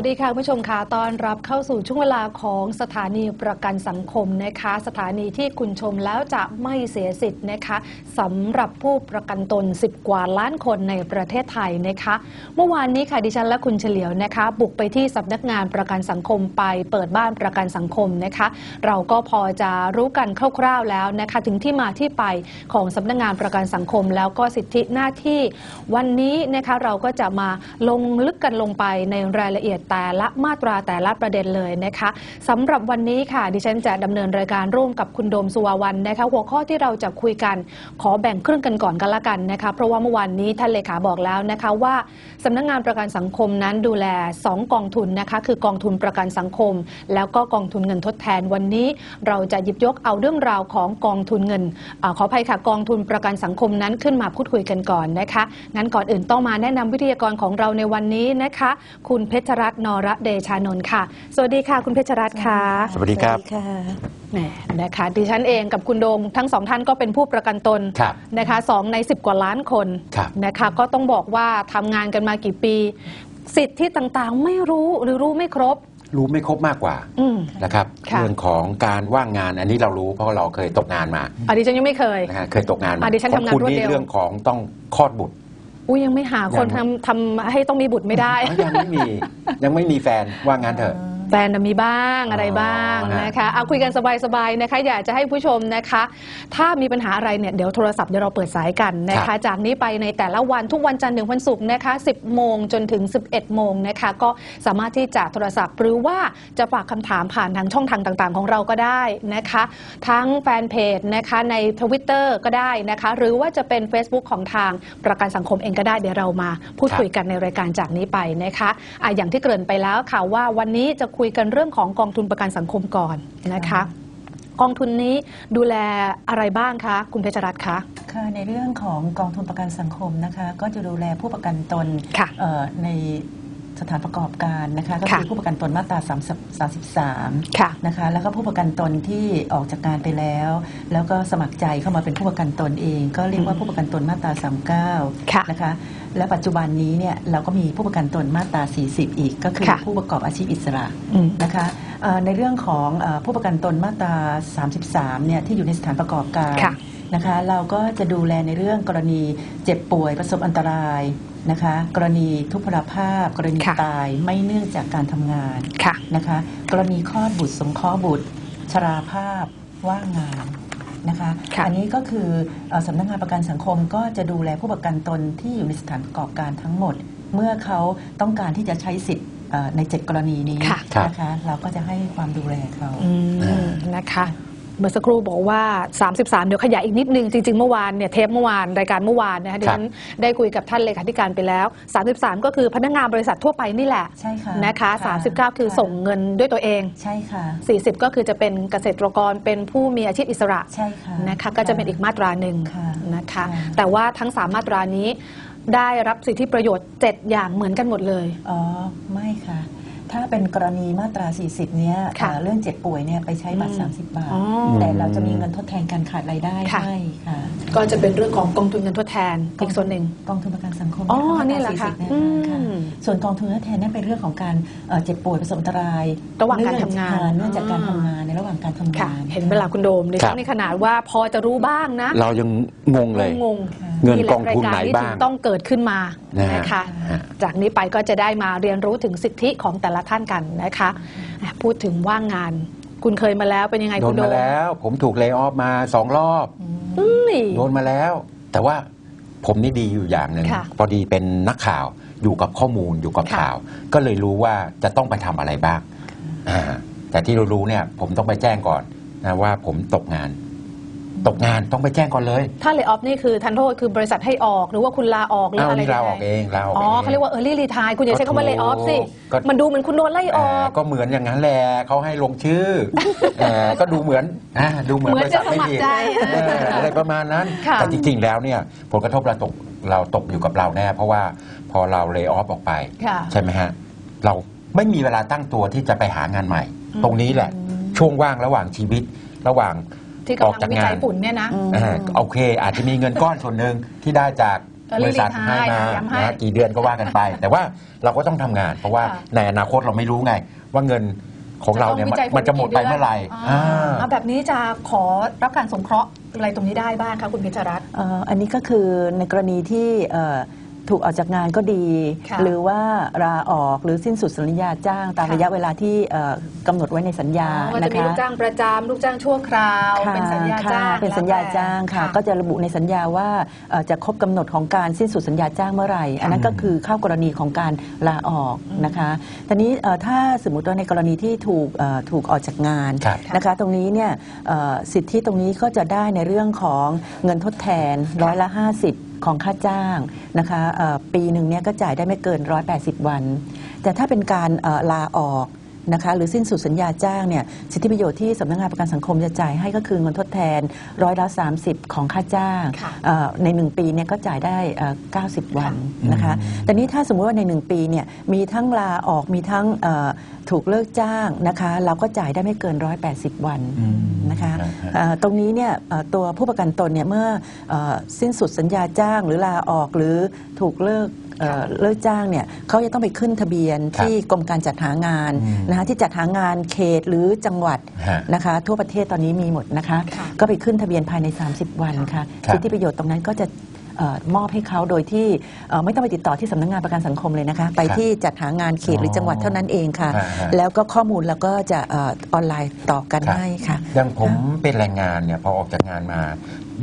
สวัสดีค่ะผู้ชมค่ะตอนรับเข้าสู่ช่วงเวลาของสถานีประกันสังคมนะคะ สถานีที่คุณชมแล้วจะไม่เสียสิทธิ์นะคะสำหรับผู้ประกันตน 10 กว่าล้านคนในประเทศไทยนะคะ เมื่อวานนี้ค่ะดิฉันและคุณเฉลียวนะคะ บุกไปที่สำนักงานประกันสังคมไปเปิดบ้านประกันสังคมนะคะ เราก็พอจะรู้กันคร่าวๆแล้วนะคะ ถึงที่มาที่ไปของสำนักงานประกันสังคม แล้วก็สิทธิหน้าที่ วันนี้นะคะเราก็จะมาลงลึกกันลงไปในรายละเอียดแต่ละมาตราแต่ละประเด็นเลยนะคะสำหรับวันนี้ค่ะ ดิฉันจะดำเนินรายการร่วมกับคุณโดมสุวาวันนะคะ หัวข้อที่เราจะคุยกันขอแบ่งครึ่งกันก่อนกันละกันนะคะ เพราะว่าเมื่อวานนี้ท่านเลขาบอกแล้วนะคะว่าสำนักงานประกันสังคมนั้นดูแล 2 กองทุนนะคะ คือกองทุนประกันสังคม แล้วก็กองทุนเงินทดแทนวันนี้ เราจะหยิบยกเอาเรื่องราวของกองทุนเงินอขออภัยค่ะกองทุนประกันสังคมนั้นขึ้นมาพูดคุยกันก่อนนะคะงั้นก่อนอื่นต้องมาแนะนำวิทยากรของเราในวันนี้นะคะ คุณเพชรรัตน์นรเดชานนท์ค่ะ สวัสดีค่ะ คุณเพชรรัตน์ค่ะ สวัสดีครับค่ะแหมนะคะดิฉันเองกับคุณโดมทั้งสองท่านก็เป็นผู้ประกันตนครับนะคะสองใน 10 กว่าล้านคนครับ นะคะ ก็ต้องบอกว่าทำงานกันมากี่ปี สิทธิต่างๆ ไม่รู้หรือรู้ไม่ครบ รู้ไม่ครบมากกว่าอืม นะครับ ค่ะ เรื่องของการว่างงานอันนี้เรารู้เพราะเราเคยตกงานมาอะดิฉันยังไม่เคย นะฮะเคยตกงานมาอะดิฉันขทำงานคุณรวดนี่เร็ว เรื่องของต้องคลอดบุตร อุ้ยยังไม่หาคนยังทำทำให้ต้องมีบุตรไม่ได้ยังไม่มี ยังไม่มีแฟนว่างงานเถอะ แฟนน่ะมีบ้างอะไรบ้างอ๋อฮะนะคะเอาคุยกันสบายๆนะคะ อยากจะให้ผู้ชมนะคะ ถ้ามีปัญหาอะไรเนี่ยเดี๋ยวโทรศัพท์เดี๋ยวเราเปิดสายกันนะครัคะบจากนี้ไปในแต่ละวันทุกวันจันทร์ถึงวันศุกร์นะคะ 10 โมงจนถึง 11 โมงนะคะ ก็สามารถที่จะโทรศัพท์หรือว่าจะฝากคำถามผ่านทางช่องทางต่างๆ ของเราก็ได้นะคะ ทั้งแฟนเพจนะคะในทวิตเตอร์ก็ได้นะคะ หรือว่าจะเป็น Facebook ของทางประกันสังคมเองก็ได้เดี๋ยวเรามาพูดคุยกันในรายการจากนี้ไปนะคะอะอย่างที่เกริ่นไปแล้วค่ะว่าวันนี้จะคุยกันเรื่องของกองทุนประกันสังคมก่อนนะคะ กองทุนนี้ดูแลอะไรบ้างคะคุณเพชรรัตน์คะค่ะในเรื่องของกองทุนประกันสังคมนะคะ ก็จะดูแลผู้ประกันตนค่ะเอ่อใน สถานประกอบการนะคะก็ค่ะคือผู้ประกันตนมาตรา30 33ค่ะนะคะแล้วก็ผู้ประกันตนที่ออกจากงานไปแล้ว แล้วก็สมัครใจเข้ามาเป็นผู้ประกันตนเอง ก็เรียกว่าผู้ประกันตนมาตรา39ค่ะนะคะและปัจจุบันนี้เนี่ยเราก็มีผู้ประกันตนมาตรา 40 อีก ก็คือค่ะผู้ประกอบอาชีพอิสระอืมนะคะเอ่อในเรื่องของเออผู้ประกันตนมาตรา 33เนี่ยที่อยู่ในสถานประกอบการค่ะนะคะเราก็จะดูแลในเรื่องกรณีเจ็บป่วยประสบอันตราย นะคะกรณีทุพพลภาพ กรณีค่ะ ตายไม่เนื่องจากการทำงานค่ะ นะคะกรณีคลอดบุตรสงเคราะห์บุตร ชราภาพว่างงานนะคะค่ะอันี้ก็คือเออสำนักงานประกันสังคมก็จะดูแลผู้ประกันตนที่อยู่ในสถานประกอบการทั้งหมด เมื่อเขาต้องการที่จะใช้สิทธิ์เอ่อในเจ็ดกรณีนี้ค่ะครับนะคะเราก็จะให้ความดูแลเขา อืมนะคะ เมื่อสักครู่บอกว่า 33 เดี๋ยวขยายอีกนิดนึง จริง ๆ เมื่อวานเนี่ยเทปเมื่อวานรายการเมื่อวานนะคะดิฉันได้คุยกับท่านเลขาธิการไปแล้ว 33 ก็คือพนักงานบริษัททั่วไปนี่แหละใช่ค่ะนะคะค่ะ39 คือส่งเงินด้วยตัวเองใช่ค่ะ 40 ก็คือจะเป็นเกษตรกรเป็นผู้มีอาชีพอิสระใช่ค่ะนะคะก็จะเป็นอีกมาตราหนึ่งค่ะนะคะค่ะแต่ว่าทั้ง 3 มาตรานี้ได้รับสิทธิประโยชน์ 7 อย่างเหมือนกันหมดเลย อ๋อ ไม่ค่ะ ถ้าเป็นกรณีมาตรา 40 เนี้ยค่ะเอ่อเรื่องเจ็บป่วยเนี่ยไปใช้บัตรอืม30 บาท อ๋อ แต่เราจะมีเงินทดแทนการขาดรายได้ค่ะ ให้ค่ะก็จะเป็นเรื่องของกองทุนเงินทดแทนอีกส่วนหนึ่ง กองทุนประกันสังคมอ๋อมาตรานี่แหละค่ะ40เนี่ยอืมค่ะส่วนกองทุนทดแทนนั่นเป็นเรื่องของการเอ่อเจ็บป่วยประสบอันตรายระหว่างการทำงาน เนื่องจากการทำงานในระหว่างการทำค่ะ งาน เห็นเวลาคุณโดมดิครัฉันบนี่ขนาดว่าพอจะรู้บ้างนะ เรายังงงเลย งงค่ะ เงินแหละกองทุนไหนรยกรบ้างจึต้องเกิดขึ้นมานะฮะนะคะฮะจากนี้ไปก็จะได้มาเรียนรู้ถึงสิทธิของแต่ละท่านกันนะคะอะพูดถึงว่างงานคุณเคยมาแล้วเป็นยังไงโดคุนณโดมามแล้ว ผมถูกเล y o อ f มาสองรอบเอ้ยโดนมาแล้ว แต่ว่าผมนี่ดีอยู่อย่างหนึ่งค่ะพอดีเป็นนักข่าวอยู่กับข้อมูลอยู่กับค่ะข่าว ก็เลยรู้ว่าจะต้องไปทำอะไรบ้างอ่าแต่ที่เรารู้เนี่ย ผมต้องไปแจ้งก่อนนะว่าผมตกงาน ตกงานต้องไปแจ้งก่อนเลย ถ้าเล y o อ f นี่คือทันโทษคือบริษัทให้ออกหรือว่าคุณลาออกหรือเอาอะไรนี่ลาออกยังไงเองลาออกอ๋อเองเขาเรียกว่า early retire คุณอย่าใช้คำว่า lay off สิ ก็ มันดูเหมือนคุณโดนไล่ออ่าอก ก็เหมือนอย่างนั้นแหละเขาให้ลงชื่อเอ่อก็ดูเหมือนอ่าดูเหมือนเหมือนบริษัทไม่จะสมัคดีรใจ เอออะไรประมาณนั้น ค่ะ แต่จริงๆแล้วเนี่ยผลกระทบเราตกเราตกอยู่กับเราแน่ เพราะว่าพอเราเล y o อ f ออกไป ค่ะ ใช่ไหมฮะ เราไม่มีเวลาตั้งตัวที่จะไปหางานใหม่อืมตรงนี้แหละ ช่วงว่างระหว่างชีวิต ระหว่าง ที่ออกกำลัจากงวิงานจัยฝุ่นเนี่ยนะอืมอ่าโอเค อาจจะมีเงินก้อนส่วนหนึ่งที่ได้จาก Early บริษัทให้ retire มาย้ำให้นะกี่เดือนก็ว่ากันไป แต่ว่าเราก็ต้องทำงาน เพราะว่าค่ะ ในอนาคตเราไม่รู้ไง ว่าเงินของเราเนี่ยจะมันต้องวิจัยผลมันจะหมดไปกี่ดืนเมื่อไหร่อ่าอ่าเอาแบบนี้จะขอรับการสงเคราะห์อะไรตรงนี้ได้บ้างคะคุณเพชรรัตน์ เอ่ออันนี้ก็คือในกรณีที่เอ่อ ถูกออกจากงานก็ดีค่ะหรือว่าลาออกหรือสิ้นสุดสัญญาจ้างตามค่ะระยะเวลาที่เอ่อกำหนดไว้ในสัญญาอ๋อมันจะนะมีคะลูกจ้างประจำลูกจ้างชั่วคราวค่ะเป็นสัญญาค่ะจ้างเป็นสัญญาจ้างค่ะแล้วแต่ก็จะระบุในสัญญาว่าเอ่อจะครบกำหนดของการสิ้นสุดสัญญาจ้างเมื่อไหร่ อันนั้นก็คือเข้ากรณีของการลาออกนะคะทีนี้เอ่อถ้าสมมติว่าในกรณีที่ถูกเอ่อถูกออกจากงานครับนะคะตรงนี้เนี่ยเอ่อสิทธิตรงนี้ก็จะได้ในเรื่องของเงินทดแทนร้อยละ 50 ของค่าจ้างนะคะปีหนึ่งเนี่ยก็จ่ายได้ไม่เกิน 180 วัน แต่ถ้าเป็นการลาออก นะคะหรือสิ้นสุดสัญญาจ้างเนี่ยสิทธิประโยชน์ที่สำนักงานประกันสังคมจะจ่ายให้ก็คือเงินทดแทนร้อยละ30 ของค่าจ้างค่ะ เอ่อใน 1 ปีเนี่ยก็จ่ายได้เอ่อ90 วันค่ะนะคะอืมแต่นี้ถ้าสมมติว่าใน 1 ปีเนี่ยมีทั้งลาออกมีทั้งเอ่อถูกเลิกจ้างนะคะเราก็จ่ายได้ไม่เกิน 180 วันอืมนะคะฮะเอ่อตรงนี้เนี่ยเอ่อตัวผู้ประกันตนเนี่ยเมื่อเออสิ้นสุดสัญญาจ้างหรือลาออกหรือถูกเลิก เอ่อเลิกจ้างเนี่ยเขาจะต้องไปขึ้นทะเบียนครับที่กรมการจัดหางานอืมนะคะที่จัดหางานเขตหรือจังหวัดฮะนะคะ ทั่วประเทศตอนนี้มีหมดนะคะ ค่ะ ก็ไปขึ้นทะเบียนภายใน 30 วันค่ะครับ สิทธิประโยชน์ตรงนั้นก็จะเอ่อ มอบให้เขาโดยที่เอ่อไม่ต้องไปติดต่อที่สำนักงานประกันสังคมเลยนะคะ ไปที่จัดหางานเขตหรือจังหวัดเท่านั้นเองค่ะฮะฮะแล้วก็ข้อมูลเราก็จะเออออนไลน์ต่อกันครับให้ค่ะอย่างผมเป็นแรงงานเนี่ยพอออกจากงานมา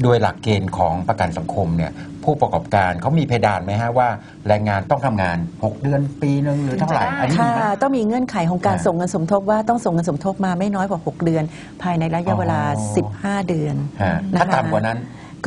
ด้วยหลักเกณฑ์ของประกันสังคมเนี่ยผู้ประกอบการเขามีเพดานไหมฮะว่าแรงงานต้องทำงาน 6 เดือนปีนึงหรือเท่าไหร่ถึงจะได้อันนี้มีค่ะไหมต้องมีเงื่อนไขของการอ่าส่งเงินสมทบว่าต้องส่งเงินสมทบมาไม่น้อยกว่า 6 เดือน ภายในระยะเวลาอ๋อ15 เดือนฮะนะคะถ้าต่ำกว่านั้น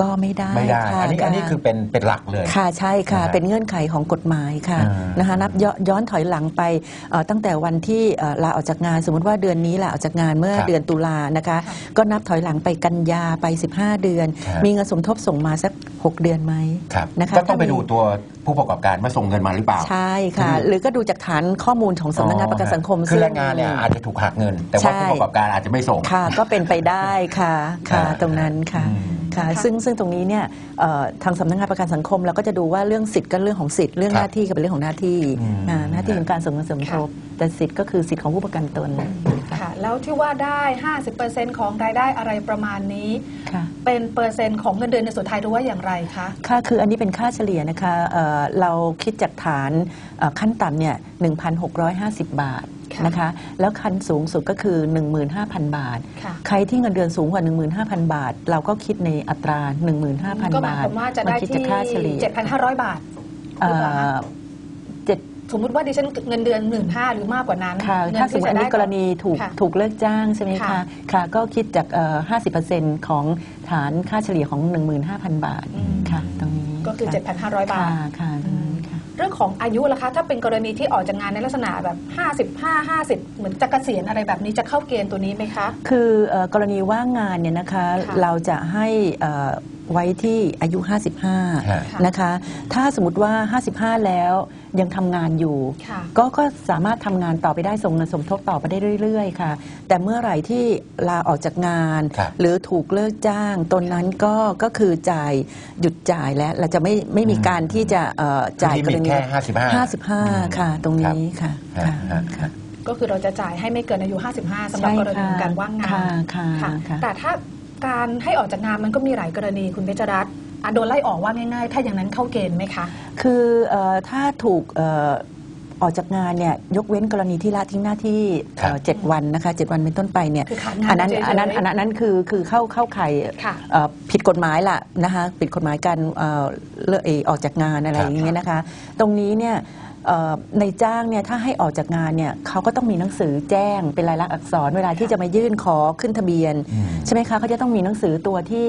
ก็ไม่ได้ไม่ได้ ค่ะอันนี้ค่ะอันนี้คือเป็นเป็นหลักเลย ค่ะใช่ค่ะ นะฮะเป็นเงื่อนไขของกฎหมายค่ะอ่าน นะคะนับย้อนย้อนถอยหลังไปเอ่อตั้งแต่วันที่เอ่อลาออกจากงาน สมมติว่าเดือนนี้ลาออกจากงานเมื่อครับเดือนตุลานะคะ ก็นับถอยหลังไปกันยาไป 15 เดือน ครับ มีเงินสมทบส่งมาสัก 6 เดือนไหม ครับนะคะก็ต้องไปถ้ามี ดูตัวผู้ประกอบการว่าส่งเงินมาหรือเปล่า ใช่ค่ะ คือ หรือก็ดูจากฐานข้อมูลของสำนักงานประกันสังคมคือซึ่แรงงานเนี่ยอาจจะถูกหักเงิน แต่ว่าใช่ผู้ประกอบการอาจจะไม่ส่ง ค่ะก็เป็นไปได้ค่ะค่ะอ่าตรงนั้นค่ะ อืม ค่ะค่ะซึ่งซึ่งตรงนี้เนี่ยเอ่อทางสำนักงานประกันสังคมเราก็จะดูว่าเรื่องสิทธิ์ก็เรื่องของสิทธิ์เรื่องครับหน้าที่ก็เป็นเรื่องของหน้าที่อืมอ่าหน้าที่ของการส่งเงินสมทบแต่สิทธิ์ก็คือสิทธิ์ของผู้ประกันตน ค่ะ แล้วที่ว่าได้ 50%ของรายได้อะไรประมาณนี้ ค่ะ เป็นเปอร์เซ็นต์ของเงินเดือนในสุดท้ายหรือว่าอย่างไรคะ ค่าคืออันนี้เป็นค่าเฉลี่ยนะคะเอ่อเราคิดจากฐานเอ่อขั้นต่ำเนี่ย1,650 บาทค่ะ นะคะ แล้วขั้นสูงสุดก็คือ 15,000 บาทค่ะใครที่เงินเดือนสูงกว่า 15,000 บาท เราก็คิดในอัตรา 15,000 ก็หมายบาคทวามว่าจะได้คิดที่จากค่าเฉลี่ย7,500 บาทเอ่อเจ็ด สมมุติว่าดิฉันเงินเดือนหมื่นห้าหรือมากกว่านั้นค่ะเงินถ้าสมมติอันนี้ที่จะได้กรณีถูกค่ะ ถูกเลิกจ้างใช่ไหมค่ะ คะ ค่ะ ก็คิดจากเอ่อ50%ของฐานค่าเฉลี่ยของ 15,000 บาทอืมค่ะ ตรงนี้ก็คือค่ะ7,500 บาค่ะทค่ะตรงนี้ค่ะเรื่องของอายุล่ะคะ ถ้าเป็นกรณีที่ออกจากงานในลักษณะแบบ 55 50 เหมือนจะเกษียณอะไรแบบนี้จะเข้าเกณฑ์ตัวนี้ไหมคะ คือเอ่อกรณีว่างงานเนี่ยนะคะค่ะเราจะให้เอ่อ ไว้ที่อายุฮะ55 นะคะ ถ้าสมมติว่า 55 แล้วยังทำงานอยู่ค่ะก็ก็สามารถทำงานต่อไปได้ส่งเงินสมทบต่อไปได้เรื่อย ๆ ค่ะ แต่เมื่อไหร่ที่ลาออกจากงานครับหรือถูกเลิกจ้างตนนั้นก็ก็คือจ่ายหยุดจ่ายแล้วเราจะไม่ไม่มีการที่จะเอ่อจ่ายคือลิมิตแค่ 55 55 ค่ะ ตรงนี้ค่ะฮะค่ะฮะค่ะก็คือเราจะจ่ายให้ไม่เกินอายุ 55สำหรับใช่กรณีของค่ะการว่างงานค่ะค่ะค่ะค่ะแต่ถ้า การให้ออกจากงานมันก็มีหลายกรณีคุณเพชรรัตน์อะโดนไล่ออกว่าง่ายๆ ถ้าอย่างนั้นเข้าเกณฑ์ไหมคะ คือเออถ้าถูกเอ่อออกจากงานเนี่ยยกเว้นกรณีที่ละทิ้งหน้าที่ครับเอ่อเจ็ดวันนะคะเจ็ดวันเป็นต้นไปเนี่ยคือขาดงานอันนั้นเฉยๆอันนั้นอันนั้นอันนั้นคือคือเข้าเข้าข่ายค่ะเอ่อผิดกฎหมายล่ะนะคะผิดกฎหมายการเอ่อเลิกเอ่อออกจากงานอะไรครับอย่างเงี้ยนะคะ ตรงนี้เนี่ยเอ่อในจ้างเนี่ยถ้าให้ออกจากงานเนี่ยเขาก็ต้องมีหนังสือแจ้งเป็นลายลักษณ์อักษรเวลาที่จะมายื่นขอขึ้นทะเบียนอืมใช่ไหมคะเขาจะต้องมีหนังสือตัวที่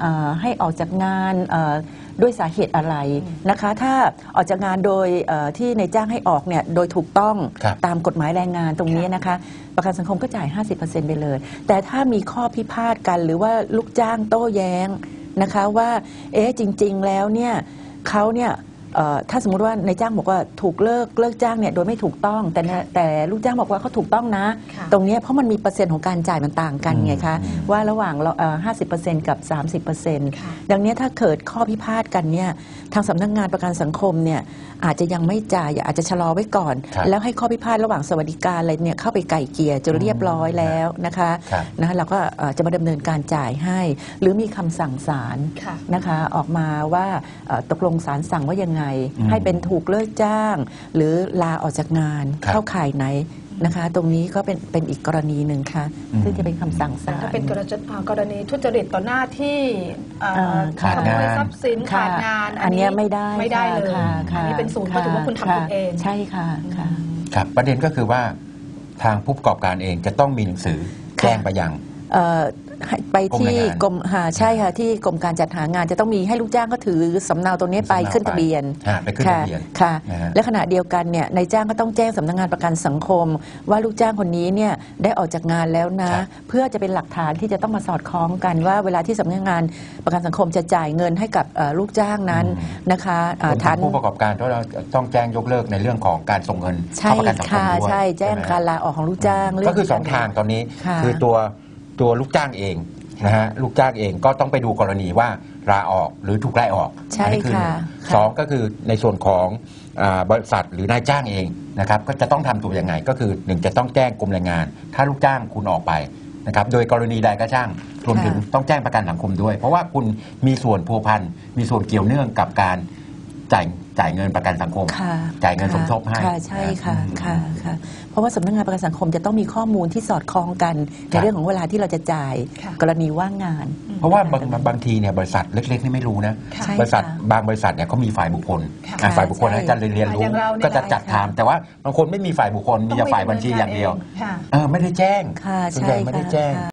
เอ่อให้ออกจากงานเอ่อด้วยสาเหตุอะไรนะคะ ถ้าออกจากงานโดยเอ่อที่ในจ้างให้ออกเนี่ยโดยถูกต้องครับตามกฎหมายแรงงานตรงนี้นะคะ ประกันสังคมก็จ่าย 50%ไปเลย แต่ถ้ามีข้อพิพาทกันหรือว่าลูกจ้างโต้แย้งนะคะว่าเอ๊ะจริง ๆ แล้วเนี่ยเขาเนี่ยเอ่อ ถ้าสมมุติว่านายจ้างบอกว่าถูกเลิกเลิกจ้างเนี่ยโดยไม่ถูกต้อง แต่นะแต่ลูกจ้างบอกว่าเขาถูกต้องนะค่ะตรงเนี้ยเพราะมันมีเปอร์เซ็นต์ของการจ่ายมันต่างกันไงคะอืมว่าระหว่างเราเอ่อ50%กับ30%ค่ะดังเนี้ยถ้าเกิดข้อพิพาทกันเนี่ยทางสำนักงานประกันสังคมเนี่ยอาจจะยังไม่จ่ายอาจจะชะลอไว้ก่อนครับแล้วให้ข้อพิพาทระหว่างสวัสดิการอะไรเนี่ยเข้าไปไก่เกลี่ยจนเรียบร้อยแล้วนะคะครับนะเราก็เอ่อจะมาดำเนินการจ่ายให้ หรือมีคำสั่งศาลค่ะนะคะออกมาว่าเอ่อตกลงศาลสั่งว่ายังไงอืมให้เป็นถูกเลิกจ้าง หรือลาออกจากงานครับเข้าข่ายไหนนะคะ ตรงนี้ก็เป็นเป็นอีกกรณีหนึ่งค่ะอืมซึ่งจะเป็นคำสั่งศาล ถ้าเป็นกรณีอ่ากรณีทุจริตต่อหน้าที่เอ่อเอ่อขาดขโมยงาน ทรัพย์สินค่ะขาดงานอันเนี้ยไม่ได้ไม่ได้เลยค่ะค่ะอันนี้เป็นศูนย์ก็ถือว่าคุณทำผิดเองใช่ค่ะค่ะ ครับประเด็นก็คือว่าทางผู้ประกอบการเองจะต้องมีหนังสือค่ะแจ้งไปยัง เอ่อให้ ไปที่กรมแรงงานกรมหาใช่ค่ะที่กรมการจัดหางานจะต้องมีให้ลูกจ้างก็ถือสำเนาตรงนี้ไปสำเนาขึ้นทะเบียนอ่าไปขึ้นทะเบียนค่ะนะฮะและขณะเดียวกันเนี่ยนายจ้างก็ต้องแจ้งสำนักงานประกันสังคม ว่าลูกจ้างคนนี้เนี่ยได้ออกจากงานแล้วนะครับเพื่อจะเป็นหลักฐานที่จะต้องมาสอดคล้องกันว่าเวลาที่สำนักงานประกันสังคมจะจ่ายเงินให้กับเอ่อลูกจ้างนั้นนะคะรอ่าวมถึฐางนผู้ประกอบการต้องต้องแจ้งยกเลิกในเรื่องของการส่งเงินใช่เข้าประกันสังคมค่ะด้วยใช่แจ้งไหมการลาออกของลูกจ้างเรื่ก็คือสองทางตอนนี้ค่ะคือตัว ตัวลูกจ้างเองนะฮะลูกจ้างเองก็ต้องไปดูกรณีว่าลาออกหรือถูกไล่ออกใช่อันี้คือหนึ่งค่ะค่ะสองก็คือในส่วนของอาบริษัทหรือนายจ้างเองนะครับก็จะต้องทำตัวยังไงก็คือหนึ่งจะต้องแจ้งกรมแรงงาน ถ้าลูกจ้างคุณออกไปนะครับโดยกรณีใดก็ช่างรวมถึงต้องแจ้งประกันสังคมด้วย เพราะว่าคุณมีส่วนพัวพันมีส่วนเกี่ยวเนื่องกับการจ่าย จ่ายเงินประกันสังคม ค่ะจ่ายเงินสมทบให้ค่ะใช่ค่ะอืมค่ะค่ะ เพราะว่าสำนักงานประกันสังคมจะต้องมีข้อมูลที่สอดคล้องกันครัในบเรื่องของเวลาที่เราจะจ่ายค่ะ กรณีว่างงาน เพราะว่าบางบางทีเนี่ยบริษัทเล็กๆนี่ไม่รู้นะค่ะใช่บริษัทค่ะบางบริษัทเนี่ยเขามีฝ่ายบุคคลค่ะอะฝ่ายบุคคลใช่ให้การเรียนรู้อย่างเราเนี่ยก็จะจัดใช่ค่ะ ทำแต่ว่าบางคนไม่มีฝ่ายบุคคลมีแต่ฝ่ายบัญชีอย่างเดียวค่ะ เออไม่ได้แจ้งค่ะส่วนใช่ใหญ่ไม่ได้ค่ะแจ้ง ค่ะ